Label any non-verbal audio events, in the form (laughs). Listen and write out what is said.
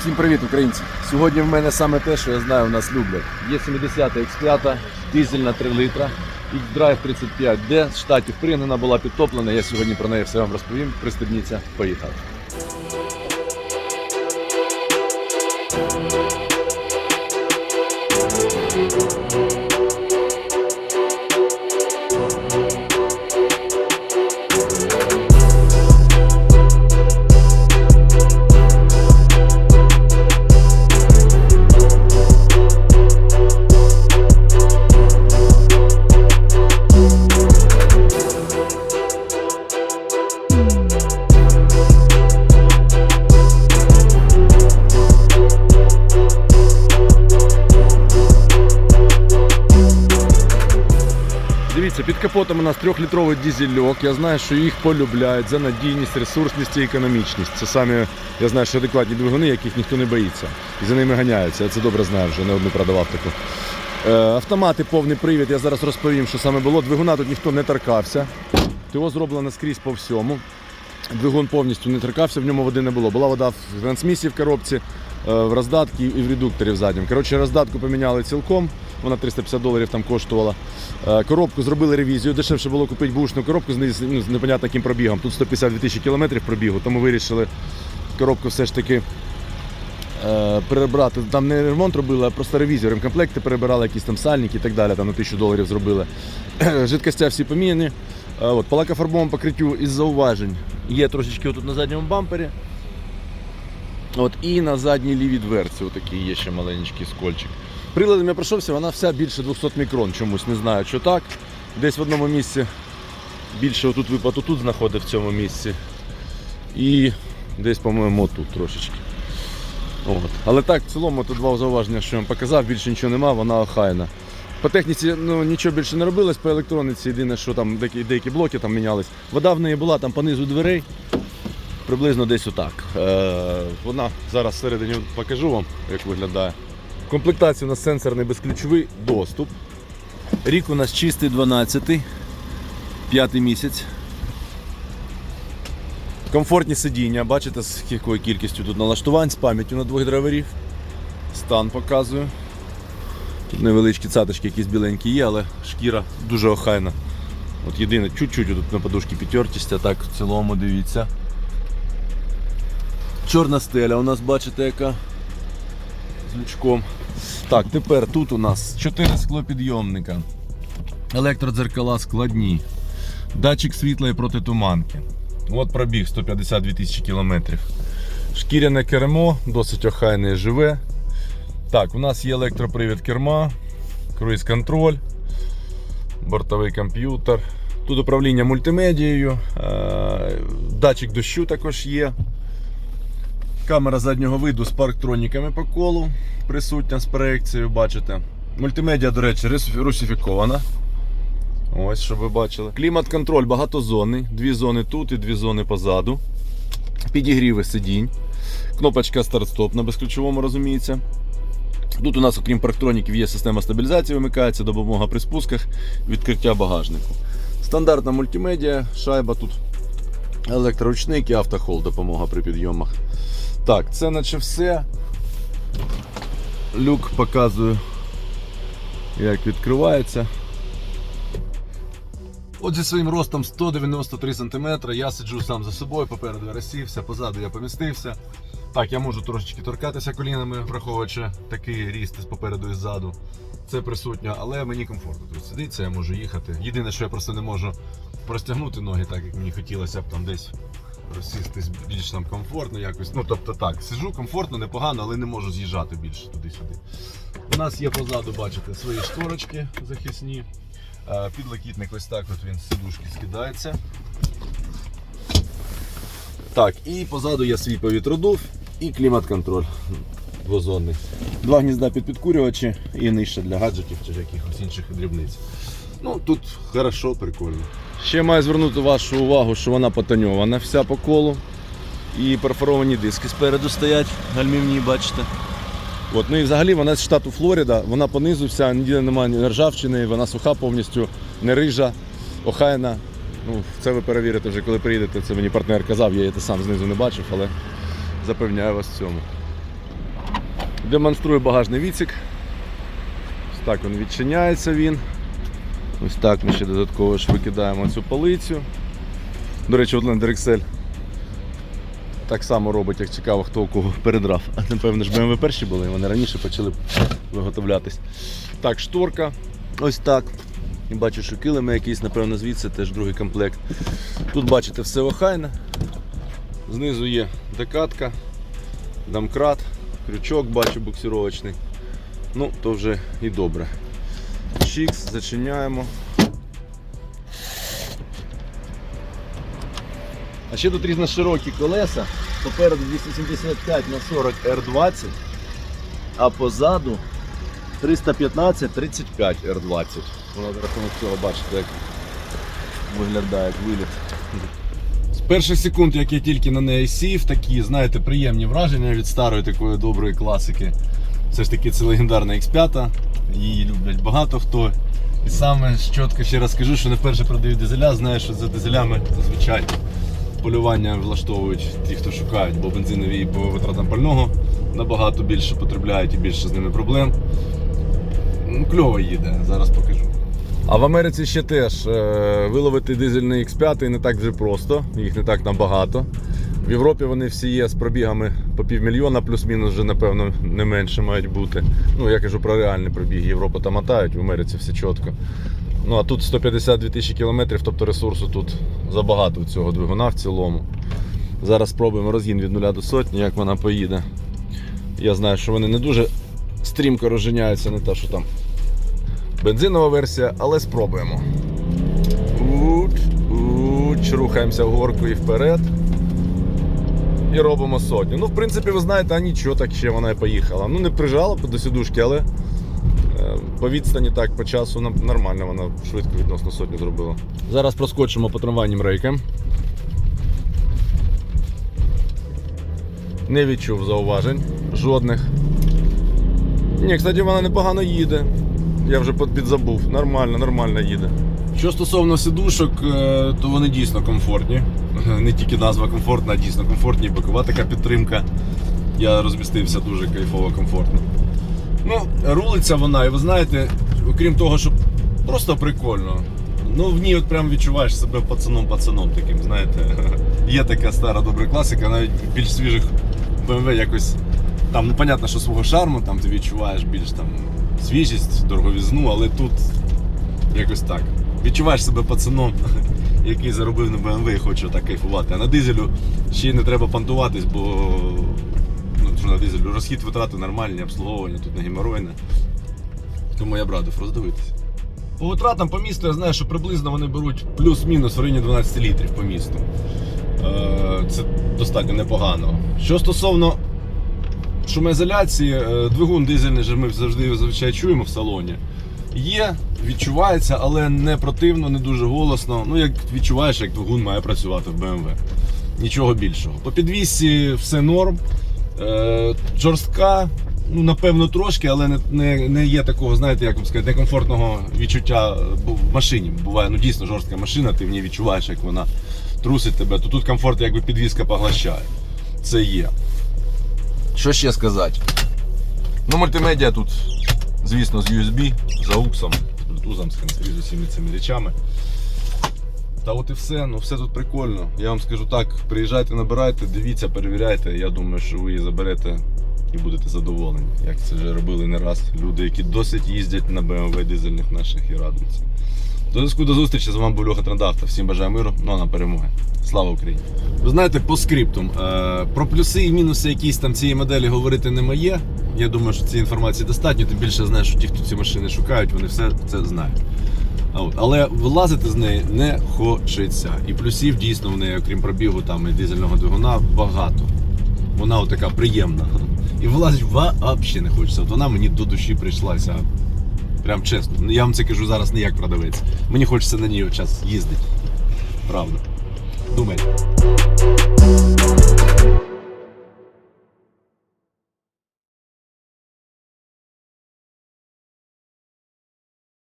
Всім привіт, українці! Сьогодні в мене саме те, що я знаю, у нас люблять. Є 70 X5, дизельна 3 літра, X-Drive 35D, з штатів пригнана, була підтоплена. Я сьогодні про неї все вам розповім. Пристебніться, поїхав. Дивіться, під капотом у нас трьохлітровий дізельок. Я знаю, що їх полюбляють за надійність, ресурсність і економічність. Це самі, я знаю, що адекватні двигуни, яких ніхто не боїться. І за ними ганяються. Я це добре знаю, вже не одну продавав таку. Е, автомати, повний привід. Я зараз розповім, що саме було. Двигуна тут ніхто не торкався. ТО зроблено скрізь по всьому. Двигун повністю не торкався, в ньому води не було. Була вода в трансмісії в коробці, в роздатці і в редукторі в задньому. Коротше, роздатку поміняли цілком, вона 350 доларів там коштувала. Е, Коробку зробили ревізію. Дешевше було купити бушну коробку з ну, непонятно яким пробігом. Тут 152 тисячі кілометрів пробігу, тому вирішили коробку все ж таки е, перебрати. Там не ремонт робили, а просто ревізію. Ремкомплекти перебирали, якісь там сальники і так далі, там на 1000 доларів зробили. Жидкостя всі поміняні. Е, по лакофарбовому покриттю із зауважень є трошечки тут на задньому бампері. От, і на задній лівій дверці отакий є ще маленький скольчик. Приладом я пройшовся, вона вся більше 200 мікрон чомусь, не знаю, що так. Десь в одному місці більше отут випад тут знаходив в цьому місці. І десь, по-моєму, тут трошечки. От. Але так, в цілому, то два зауваження, що я вам показав, більше нічого нема, вона охайна. По техніці ну, нічого більше не робилось, по електроніці єдине, що там деякі, деякі блоки там мінялись. Вода в неї була там понизу дверей, приблизно десь отак. Е, вона зараз всередині покажу вам, як виглядає. В комплектації у нас сенсорний безключовий доступ. Рік у нас чистий 12, п'ятий місяць. Комфортні сидіння, бачите, з якою кількістю тут налаштувань, з пам'яттю на двох драйверів. Стан показую. Тут невеличкі цаточки якісь біленькі є, але шкіра дуже охайна. От єдине, чуть-чуть тут на подушці підтертість, а так в цілому дивіться. Чорна стеля у нас, бачите, яка з лючком. Так, тепер тут у нас 4 склопідйомника. Електродзеркала складні. Датчик світла і протитуманки. От пробіг 152 тисячі кілометрів. Шкіряне кермо, досить охайне і живе. Так, у нас є електропривід керма, круїз-контроль, бортовий комп'ютер. Тут управління мультимедією, е, датчик дощу також є. Камера заднього виду з парктроніками по колу, присутня з проекцією, бачите. Мультимедіа, до речі, русифікована. Ось, щоб ви бачили. Клімат-контроль багатозонний, дві зони тут і дві зони позаду. Підігріви сидінь. Кнопочка старт-стоп на безключовому, розуміється. Тут у нас, окрім парктроніків, є система стабілізації, вимикається, допомога при спусках, відкриття багажнику. Стандартна мультимедіа, шайба тут, електроручник і автохол, допомога при підйомах. Так, це наче все. Люк показую, як відкривається. От зі своїм ростом 193 см я сиджу сам за собою, попереду розсівся, позаду я помістився. Так, я можу трошечки торкатися колінами, враховуючи такий ріст попереду і ззаду. Це присутньо, але мені комфортно тут сидиться, я можу їхати. Єдине, що я просто не можу простягнути ноги, так як мені хотілося б там десь розсістись більш там комфортно якось. Ну тобто так, сиджу комфортно, непогано, але не можу з'їжджати більше туди-сюди. У нас є позаду, бачите, свої шторочки захисні. Е, Підлокітник ось так от він з сидушки скидається. Так, і позаду є свій повітродув і клімат-контроль двозонний. Два гнізда під підкурювачі і нижче для гаджетів чи якихось інших дрібниць. Ну, тут хорошо, прикольно. Ще маю звернути вашу увагу, що вона потоньована вся по колу. І перфоровані диски спереду стоять, гальмівні, бачите. От, ну і взагалі вона з штату Флорида, вона понизу вся, ніде немає ржавчини, вона суха повністю, не рижа, охайна. Ну, це ви перевірите вже, коли приїдете. Це мені партнер казав, я це сам знизу не бачив, але запевняю вас в цьому. Демонструю багажний відсік. Так він відчиняється він. Ось так ми ще додатково ж викидаємо цю полицю. До речі, Outlander XL так само робить, як цікаво, хто у кого передрав. А напевно ж BMW перші були, вони раніше почали виготовлятись. Так, шторка. Ось так. І бачу, що килими якісь, напевно, звідси теж другий комплект. Тут бачите все охайне. Знизу є декатка, домкрат, крючок бачу буксировочний. Ну, то вже і добре. Чікс, зачиняємо. А ще тут різноширокі колеса. Попереду 275 на 40 R20, а позаду 315 35 R20. Воно за рахунок цього бачите, як виглядає виліт. З перших секунд, як я тільки на неї сів, такі, знаєте, приємні враження від старої такої доброї класики. Все ж таки це легендарна X5, її люблять багато хто. І саме чітко ще раз скажу, що не вперше продають дизеля, знаю, що за дизелями зазвичай полювання влаштовують ті, хто шукають, бо бензинові по витратам пального набагато більше потребляють і більше з ними проблем. Ну, Кльово їде, зараз покажу. А в Америці ще теж е, виловити дизельний X5 не так вже просто, їх не так набагато. В Європі вони всі є з пробігами по півмільйона, плюс-мінус вже, напевно, не менше мають бути. Ну, я кажу про реальний пробіг. Європу там мотають, в Америці все чітко. Ну а тут 152 тисячі кілометрів, тобто ресурсу тут забагато цього двигуна в цілому. Зараз спробуємо розгін від 0 до сотні, як вона поїде. Я знаю, що вони не дуже стрімко розженяються, не те, що там бензинова версія, але спробуємо. Уч, уч, рухаємося в горку і вперед. І робимо сотню. Ну, в принципі, ви знаєте, а нічого, так ще вона і поїхала. Ну, не прижала до сідушки, але е, по відстані так, по часу нормально вона швидко відносно сотню зробила. Зараз проскочимо по трамвайним рейкам. Не відчув зауважень жодних. Ні, кстати, вона непогано їде. Я вже підзабув. Нормально, нормально їде. Що стосовно сидушок, е, то вони дійсно комфортні. (laughs) Не тільки назва комфортна, а дійсно комфортні. Бокова така підтримка. Я розмістився дуже кайфово, комфортно. Ну, рулиться вона, і ви знаєте, окрім того, що просто прикольно. Ну, в ній от прям відчуваєш себе пацаном-пацаном таким, знаєте. (laughs) Є така стара добра класика, навіть більш свіжих BMW якось. Там, ну, понятно, що свого шарму, там ти відчуваєш більш там свіжість, дороговізну, але тут якось так. Відчуваєш себе пацаном, (laughs) який заробив на BMW і хоче так кайфувати. А на дизелю ще й не треба понтуватись, бо ну, на дизелю розхід витрати нормальні, обслуговування тут не геморойне. Тому я б радив роздивитися. По витратам по місту я знаю, що приблизно вони беруть плюс-мінус в районі 12 літрів по місту. Е, Це достатньо непогано. Що стосовно шумоізоляції, е, двигун дизельний ми завжди зазвичай чуємо в салоні. Є, відчувається, але не противно, не дуже голосно. Ну, як відчуваєш, як двигун має працювати в BMW. Нічого більшого. По підвісці все норм. Е, жорстка, ну, напевно, трошки, але не, не, не є такого, знаєте, як вам сказати, некомфортного відчуття в машині. Буває ну, дійсно жорстка машина, ти в ній відчуваєш, як вона трусить тебе, то тут комфорт якби підвіска поглощає. Це є. Що ще сказати? Ну, мультимедіа тут, звісно, з USB, за Уксом, з Bluetooth, з з усіма цими речами. Та от і все, ну все тут прикольно. Я вам скажу так, приїжджайте, набирайте, дивіться, перевіряйте. Я думаю, що ви її заберете і будете задоволені. Як це вже робили не раз. Люди, які досить їздять на BMW дизельних наших і радуються. До зв'язку до зустрічі з вами був Льоха Трендавта. Всім бажаю миру, ну а на перемоги. Слава Україні! Ви знаєте, по скриптум. Е, про плюси і мінуси якісь там цієї моделі говорити не моє. Я думаю, що цієї інформації достатньо, тим більше знаю, що ті, хто ці машини шукають, вони все це знають. Але вилазити з неї не хочеться. І плюсів дійсно в неї, окрім пробігу там і дизельного двигуна, багато. Вона така приємна. І вилазить взагалі не хочеться. От вона мені до душі прийшлася. Прям чесно. Ну, Я вам це кажу зараз не як продавець. Мені хочеться на ній час їздити. Правда. Думайте.